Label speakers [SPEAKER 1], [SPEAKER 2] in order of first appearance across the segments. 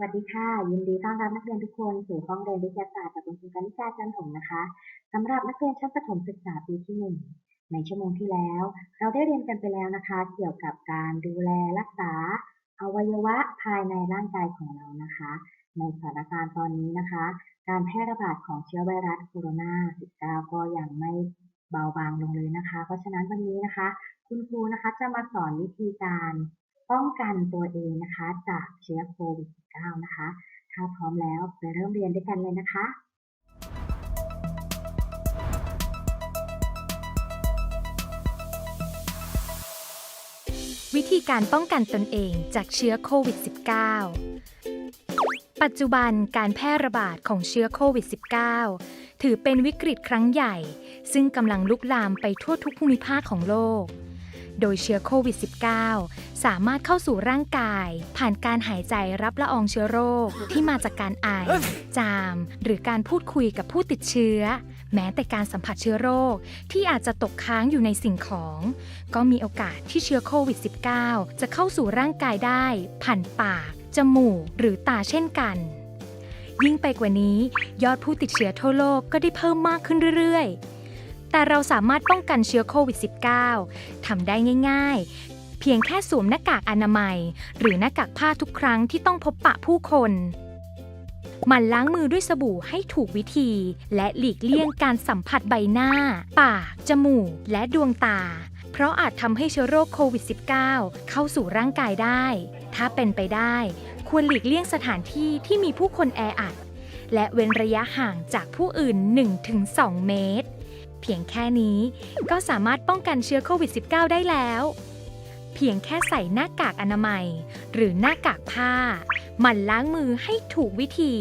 [SPEAKER 1] วัสดีค่ะ ยินดีต้อนรับนักเรียนทุกคนสู่ห้องเรียนวิทยาศาสตร์จากคุณครูกนิษฐาจันทร์ถมนะคะสำหรับนักเรียนชั้นประถมศึกษาปีที่หนึ่งในชั่วโมงที่แล้ว เราได้เรียนกันไปแล้วนะคะ เกี่ยวกับการดูแลรักษา อวัยวะภายในร่างกายของเรานะคะ ในสถานการณ์ตอนนี้นะคะ การแพร่ระบาดของเชื้อไวรัสโคโรนา 19 ก็ยังไม่เบาบางลงเลยนะคะ เพราะฉะนั้นวันนี้นะคะ คุณครูนะคะจะมาสอนวิธีการ ป้องกันตัวเองนะคะ จากเชื้อโควิด -19 นะคะ ถ้าพร้อมแล้วไปเริ่มเรียนด้วยกันเลยนะคะ
[SPEAKER 2] วิธีการป้องกันตนเองจากเชื้อโควิด -19 ปัจจุบันการแพร่ระบาดของเชื้อโควิด -19 ถือเป็นวิกฤตครั้งใหญ่ ซึ่งกำลังลุกลามไปทั่วทุกภูมิภาคของโลก โดยเชื้อโควิด -19 สามารถเข้าสู่ร่างกาย ผ่านการหายใจรับละอองเชื้อโรคที่มาจากการไอ จาม หรือการพูดคุยกับผู้ติดเชื้อ แม้แต่การสัมผัสเชื้อโรคที่อาจจะตกค้างอยู่ในสิ่งของ ก็มีโอกาสที่เชื้อโควิด -19 จะเข้าสู่ร่างกายได้ ผ่านปาก จมูก หรือตาเช่นกันยิ่งไปกว่านี้ ยอดผู้ติดเชื้อทั่วโลกก็ได้เพิ่มมากขึ้นเรื่อยๆ แต่เราสามารถป้องกันเชื้อโควิด -19 ทำได้ง่าย ๆ เพียงแค่สวมหน้ากากอนามัย หรือหน้ากากผ้าทุกครั้งที่ต้องพบปะผู้คนหมั่นล้างมือด้วยสบู่ให้ถูกวิธี และหลีกเลี่ยงการสัมผัสใบหน้า ปาก จมูก และดวงตา เพราะอาจทำให้เชื้อโรคโควิด -19 เข้าสู่ร่างกายได้ ถ้าเป็นไปได้ ควรหลีกเลี่ยงสถานที่ที่มีผู้คนแออัด และเว้นระยะห่างจากผู้อื่น 1-2 เมตร เพียงแค่นี้ก็สามารถป้องกันเชื้อโควิด -19 ได้แล้ว เพียงแค่ใส่หน้ากากอนามัย หรือหน้ากากผ้า หมั่นล้างมือให้ถูกวิธี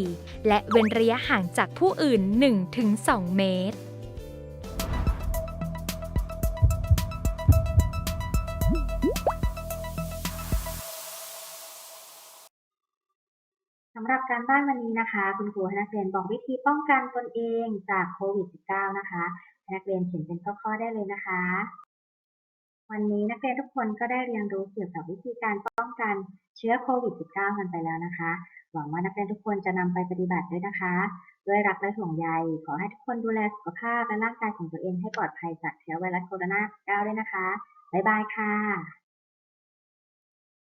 [SPEAKER 2] และเว้นระยะห่างจากผู้อื่น 1-2 เมตร
[SPEAKER 1] สำหรับการบ้านวันนี้นะคะ คุณครูให้นักเรียนบอกวิธีป้องกันตนเองจากโควิด -19 นะคะนักเรียนเขียนเป็นข้อๆได้เลยนะคะ วันนี้นักเรียนทุกคนก็ได้เรียนรู้เกี่ยวกับวิธีการป้องกันเชื้อโควิด -19 กันไปแล้วนะคะ หวังว่านักเรียนทุกคนจะนำไปปฏิบัติด้วยนะคะ ด้วยรักและห่วงใย ขอให้ทุกคนดูแลสุขภาพและร่างกายของตัวเองให้ปลอดภัยจากเชื้อไวรัสโคโรนา -19 ด้วยนะคะ บ๊ายบายค่ะ